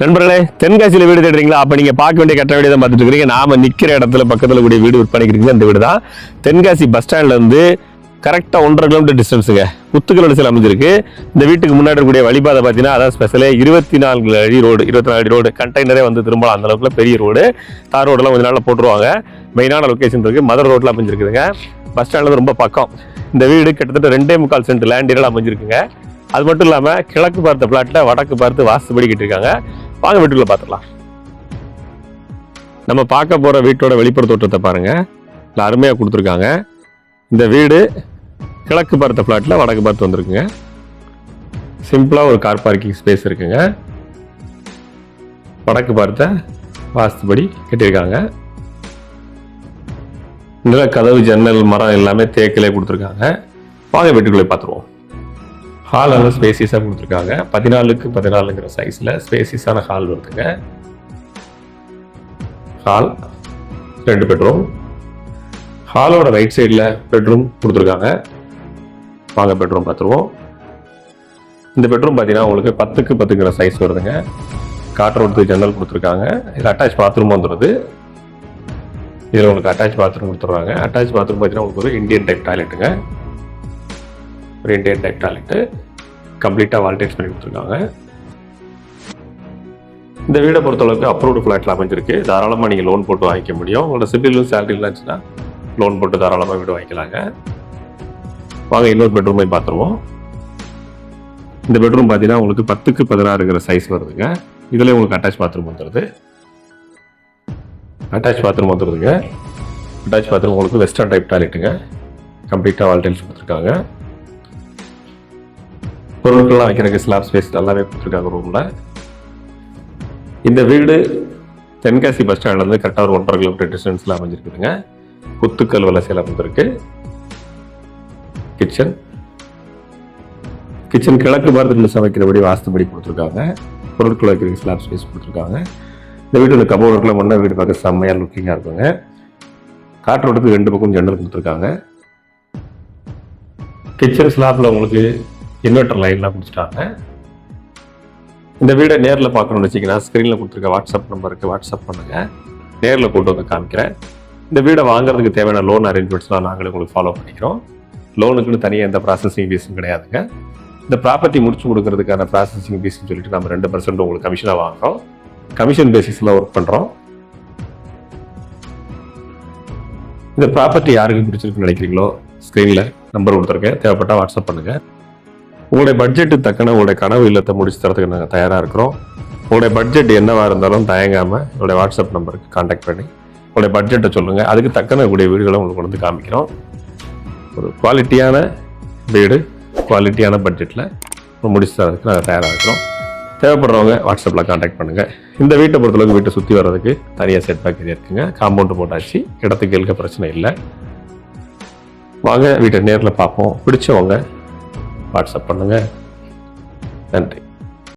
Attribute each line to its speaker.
Speaker 1: நண்பர்களே தென்காசியில் வீடு தேடுறீங்களா? அப்போ நீங்கள் பார்க்க வேண்டிய கட்ட வேண்டியதை பார்த்துட்டு இருக்கீங்க நாம நிக்கிற இடத்துல பக்கத்தில் கூடிய வீடு விற்பனைக்கு இருக்குது. அந்த வீடு தான். தென்காசி பஸ் ஸ்டாண்ட்லேருந்து கரெக்டாக ஒன்றரை கிலோமீட்டர் டிஸ்டன்ஸுங்க புத்துக்கல் சில அமைஞ்சிருக்கு. இந்த வீட்டுக்கு முன்னாடி இருக்கக்கூடிய வழிபாதை பார்த்தீங்கன்னா அதான் ஸ்பெஷலே இருபத்தி நான்கு அடி ரோடு இருபத்தி நாலு அடி ரோடு கண்டெய்னரே வந்து திரும்பலாம். அந்த அளவுக்குள்ள பெரிய ரோடு தார் ரோடெல்லாம் கொஞ்ச நாளில் போட்டுருவாங்க. மெயினான லொக்கேஷன் இருக்குது மதுரை ரோட்டில் அமைஞ்சிருக்குதுங்க. பஸ் ஸ்டாண்ட்லேருந்து ரொம்ப பக்கம். இந்த வீடு கிட்டத்தட்ட ரெண்டே முக்கால் சென்ட் லேண்ட் ஏரியாவில் அமைஞ்சிருக்குங்க. அது மட்டும் இல்லாமல் கிழக்கு பார்த்த பிளாட்டில் வடக்கு பார்த்து வாஸ்து படிக்கிட்டு இருக்காங்க வாங்க வீட்டுக்குள்ள பார்த்துடலாம் நம்ம பார்க்க போற வீட்டோட வெளிப்புற தோற்றத்தை பாருங்க. இல்லை அருமையாக கொடுத்துருக்காங்க. இந்த வீடு கிழக்கு பார்த்த ஃப்ளாட்டில் வடக்கு பார்த்து வந்திருக்குங்க. சிம்பிளாக ஒரு கார் பார்க்கிங் ஸ்பேஸ் இருக்குங்க. வடக்கு பார்த்த வாஸ்துபடி கட்டியிருக்காங்க. நில கதவு ஜன்னல் மரம் எல்லாமே தேக்கிலே கொடுத்துருக்காங்க. வாங்க வீட்டுக்குள்ளே பார்த்துருவோம் ஹால் எல்லாம் ஸ்பேசியஸாக கொடுத்துருக்காங்க. பதினாலுக்கு பதினாலுங்கிற சைஸில் ஸ்பேசியஸான ஹால் வருதுங்க ஹால் ரெண்டு பெட்ரூம் ஹாலோட ரைட் சைடில் பெட்ரூம் கொடுத்துருக்காங்க. வாங்க பெட்ரூம் பார்த்துருவோம். இந்த பெட்ரூம் பார்த்தீங்கன்னா உங்களுக்கு பத்துக்கு பத்துங்கிற சைஸ் வருதுங்க. காற்றோட்டத்துக்கு ஜன்னல் கொடுத்துருக்காங்க. இதில் அட்டாச் பாத்ரூம் வந்துடுது இதில் உங்களுக்கு அட்டாச் பாத்ரூம் கொடுத்துட்றாங்க. அட்டாச் பாத்ரூம் பார்த்தீங்கன்னா உங்களுக்கு ஒரு இந்தியன் டைப் டாய்லெட்டுங்க ஒரு இண்டியன் டைப் டேலண்ட்டு கம்ப்ளீட்டாக வால்டேஜ் பண்ணி கொடுத்துருக்காங்க. இந்த வீடை பொறுத்தளவுக்கு அப்ரூவ்டு ஃப்ளாட்டில் அமைஞ்சிருக்கு. தாராளமாக நீங்கள் லோன் போட்டு வாங்கிக்க முடியும். உங்களோட சிபிலும் சேலரி இருந்துச்சுன்னா லோன் போட்டு தாராளமாக வீடு வாங்கிக்கலாங்க. வாங்க இன்னொரு பெட்ரூமே பார்த்துருவோம். இந்த பெட்ரூம் பார்த்தீங்கன்னா உங்களுக்கு பத்துக்கு பதினாறுங்கிற சைஸ் வருதுங்க. இதில் உங்களுக்கு அட்டாச் பாத்ரூம் வந்துடுது அட்டாச் பாத்ரூம் வந்துடுதுங்க அட்டாச் பாத்ரூம் உங்களுக்கு வெஸ்டர்ன் டைப் டாய்லெட்டுங்க கம்ப்ளீட்டாக வால்டைல்ஸ் கொடுத்துருக்காங்க. பொருட்கள்லாம் வைக்கிறதுக்கு ஸ்லாப் ஸ்பேஸ் நல்லாவே கொடுத்துருக்காங்க ரூமில் இந்த வீடு தென்காசி பஸ் ஸ்டாண்ட்லேருந்து கரெக்டாக ஒரு ஒன்றரை கிலோமீட்டர் டிஸ்டன்ஸில் அமைஞ்சிருக்குதுங்க. குத்துக்கல் வலசையில் அமைஞ்சிருக்கு கிச்சன் கிச்சன் கிழக்கு பாரதத்தில் சமைக்கிறபடி வாஸ்துபடி கொடுத்துருக்காங்க. பொருட்கள் வைக்கிறதுக்கு ஸ்லாப் ஸ்பேஸ் கொடுத்துருக்காங்க. இந்த வீட்டோட கபோர்டுக்குள்ள முன்னே வீடு பார்க்க செம்மையாக லுக்கிங்காக இருக்குங்க. காற்றோட்டத்துக்கு ரெண்டு பக்கம் ஜன்னல் கொடுத்துருக்காங்க. கிச்சன் ஸ்லாப்பில் உங்களுக்கு இன்வெர்டர் லைன்லாம் கொடுத்துட்டாங்க. இந்த வீடை நேரில் பார்க்கணும்னு வச்சிங்கன்னா ஸ்க்ரீனில் கொடுத்துருக்க வாட்ஸ்அப் நம்பருக்கு வாட்ஸ்அப் பண்ணுங்கள் நேரில் கொண்டு வந்து காமிக்கிறேன். இந்த வீடை வாங்குறதுக்கு தேவையான லோன் அரேஞ்ச்மெண்ட்ஸ்லாம் நாங்களே உங்களுக்கு ஃபாலோ பண்ணிக்கிறோம். லோனுக்குன்னு தனியாக எந்த ப்ராசஸிங் ஃபீஸும் கிடையாதுங்க. இந்த ப்ராப்பர்ட்டி முடிச்சு கொடுக்கறதுக்கான ப்ராசஸிங் ஃபீஸ்னு சொல்லிட்டு நம்ம ரெண்டு பர்சன்ட் உங்களுக்கு கமிஷனாக வாங்குறோம். கமிஷன் பேசிஸில் ஒர்க் பண்ணுறோம் இந்த ப்ராப்பர்ட்டி யாருக்கு பிடிச்சிருக்குன்னு நினைக்கிறீங்களோ? ஸ்க்ரீனில் நம்பர் கொடுத்துருக்கேன். தேவைப்பட்டால் வாட்ஸ்அப் பண்ணுங்கள் உங்களுடைய பட்ஜெட்டு தக்கன உங்களுடைய கனவு இல்லத்தை முடிச்சு தரதுக்கு நாங்கள் தயாராக இருக்கிறோம். உங்களுடைய பட்ஜெட் என்னவாக இருந்தாலும் தயங்காமல் என்னுடைய வாட்ஸ்அப் நம்பருக்கு காண்டாக்ட் பண்ணி உங்களுடைய பட்ஜெட்டை சொல்லுங்கள் அதுக்கு தக்கன கூடிய வீடுகளை உங்களுக்கு கொண்டு வந்து காமிக்கிறோம். ஒரு குவாலிட்டியான வீடு குவாலிட்டியான பட்ஜெட்டில் முடிச்சு தரதுக்கு நாங்கள் தயாராக இருக்கிறோம். தேவைப்படுறவங்க வாட்ஸ்அப்பில் காண்டாக்ட் பண்ணுங்கள் இந்த வீட்டை பொறுத்தளவுக்கு வீட்டை சுற்றி வர்றதுக்கு தனியாக செட் பேக் இருக்குங்க. காம்பவுண்டு போட்டாச்சு. இடத்துக்கு இருக்க பிரச்சனை இல்லை. வாங்க வீட்டை நேரில் பார்ப்போம். பிடிச்சவங்க வாட்ஸ்அப் பண்ணுங்கள் நன்றி.